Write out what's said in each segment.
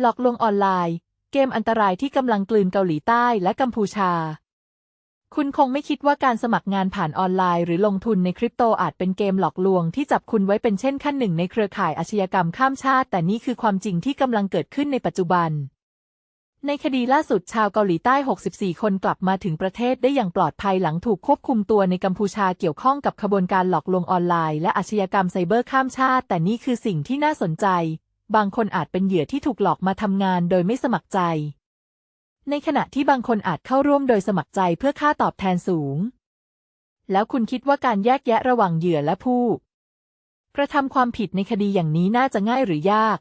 หลอกลวงออนไลน์ เกมอันตรายที่กำลังกลืนเกาหลีใต้และกัมพูชา คุณคงไม่คิดว่าการสมัครงานผ่านออนไลน์ หรือลงทุนในคริปโตอาจเป็นเกมหลอกลวงที่จับคุณไว้เป็นเช่นขั้นหนึ่งในเครือข่ายอาชญากรรมข้ามชาติ แต่นี่คือความจริงที่กำลังเกิดขึ้นในปัจจุบัน ในคดีล่าสุดชาวเกาหลีใต้ 64 คนกลับมาถึงประเทศได้อย่างปลอดภัยหลังถูกควบคุมตัวในกัมพูชาเกี่ยวข้องกับขบวนการหลอกลวงออนไลน์ และอาชญากรรมไซเบอร์ข้ามชาติ แต่นี่คือสิ่งที่น่าสนใจ บางคนอาจเป็นเหยื่อที่ถูกหลอกมาทำงานโดยไม่สมัครใจ ในขณะที่บางคนอาจเข้าร่วมโดยสมัครใจเพื่อค่าตอบแทนสูง แล้วคุณคิดว่าการแยกแยะระหว่างเหยื่อและผู้ กระทำความผิดในคดีอย่างนี้น่าจะง่ายหรือยาก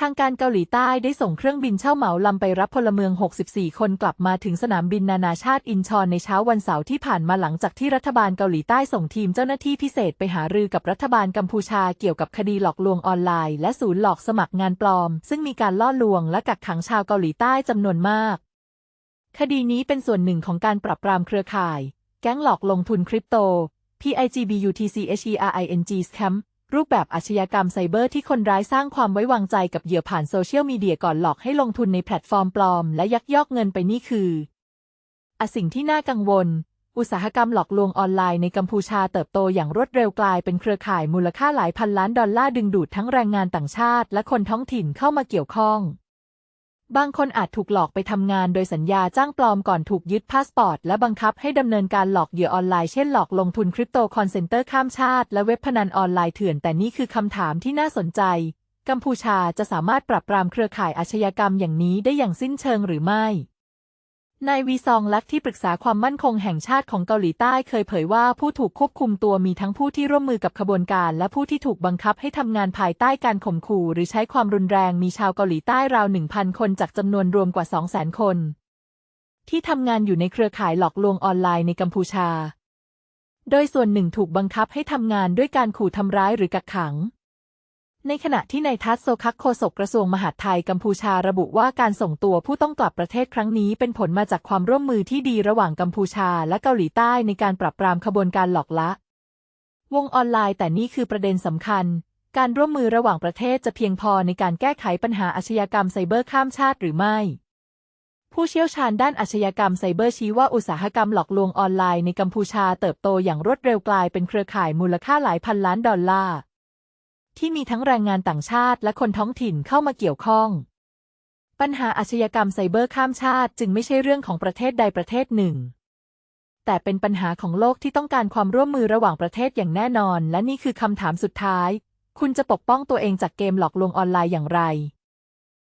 ทางการเกาหลีใต้ได้ส่งเครื่องบินเช่าเหมาลำไปรับพลเมือง 64 คนกลับมาถึงสนามบินนานาชาติอินชอนในเช้าวันเสาร์ที่ผ่านมาหลังจากที่รัฐบาลเกาหลีใต้ส่งทีมเจ้าหน้าที่พิเศษไปหารือกับรัฐบาลกัมพูชาเกี่ยวกับคดีหลอกลวงออนไลน์ และศูนย์หลอกสมัครงานปลอม ซึ่งมีการล่อลวงและกักขังชาวเกาหลีใต้จำนวนมาก คดีนี้เป็นส่วนหนึ่งของการปราบปรามเครือข่าย แก๊งหลอกลงทุนคริปโต PIGBUTCHERING Scam รูปแบบอาชญากรรมไซเบอร์ที่คนร้ายสร้างความไว้วางใจกับเหยื่อผ่านโซเชียลมีเดียก่อนหลอกให้ลงทุนในแพลตฟอร์มปลอม และยักยอกเงินไปนี่คืออสิ่งที่น่ากังวล อุตสาหกรรมหลอกลวงออนไลน์ในกัมพูชาเติบโตอย่างรวดเร็วกลายเป็นเครือข่ายมูลค่าหลายพันล้านดอลลาร์ดึงดูดทั้งแรงงานต่างชาติ และคนท้องถิ่นเข้ามาเกี่ยวข้อง บางคนอาจถูกหลอกไปทำงานโดยสัญญาจ้างปลอมก่อนถูกยึดพาสปอร์ต และบังคับให้ดำเนินการหลอกเหยื่อออนไลน์เช่นหลอกลงทุนคริปโตคอนเซนเตอร์ข้ามชาติ และเว็บพนันออนไลน์เถื่อนแต่นี่คือคำถามที่น่าสนใจ กัมพูชาจะสามารถปรับปรามเครือข่ายอาชญากรรมอย่างนี้ได้อย่างสิ้นเชิงหรือไม่ นายวีซองลักที่ปรึกษาความมั่นคงแห่งชาติของเกาหลีใต้เคยเผยว่าผู้ถูกควบคุมตัวมีทั้งผู้ที่ร่วมมือกับขบวนการ และผู้ที่ถูกบังคับให้ทำงานภายใต้การข่มขู่หรือใช้ความรุนแรงมีชาวเกาหลีใต้ราว 1,000 คนจากจำนวนรวมกว่า 200,000 คน ที่ทำงานอยู่ในเครือข่ายหลอกลวงออนไลน์ในกัมพูชา โดยส่วนหนึ่งถูกบังคับให้ทำงานด้วยการขู่ทำร้ายหรือกักขัง ในขณะที่นายทัศโซคักโฆษกกระทรวงมหาดไทยกัมพูชาระบุว่าการส่งตัวผู้ต้องกลับประเทศครั้งนี้เป็นผลมาจากความร่วมมือที่ดีระหว่างกัมพูชาและเกาหลีใต้ในการปราบปรามขบวนการหลอกละวงออนไลน์แต่นี่คือประเด็นสำคัญ การร่วมมือระหว่างประเทศจะเพียงพอในการแก้ไขปัญหาอาชญากรรมไซเบอร์ข้ามชาติหรือไม่ ผู้เชี่ยวชาญด้านอาชญากรรมไซเบอร์ชี้ว่าอุตสาหกรรมหลอกลวงออนไลน์ในกัมพูชาเติบโตอย่างรวดเร็วกลายเป็นเครือข่ายมูลค่าหลายพันล้านดอลลาร์ ที่มีทั้งแรงงานต่างชาติและคนท้องถิ่นเข้ามาเกี่ยวข้อง ปัญหาอาชญากรรมไซเบอร์ข้ามชาติจึงไม่ใช่เรื่องของประเทศใดประเทศหนึ่ง แต่เป็นปัญหาของโลกที่ต้องการความร่วมมือระหว่างประเทศอย่างแน่นอน และนี่คือคำถามสุดท้าย คุณจะปกป้องตัวเองจากเกมหลอกลวงออนไลน์อย่างไร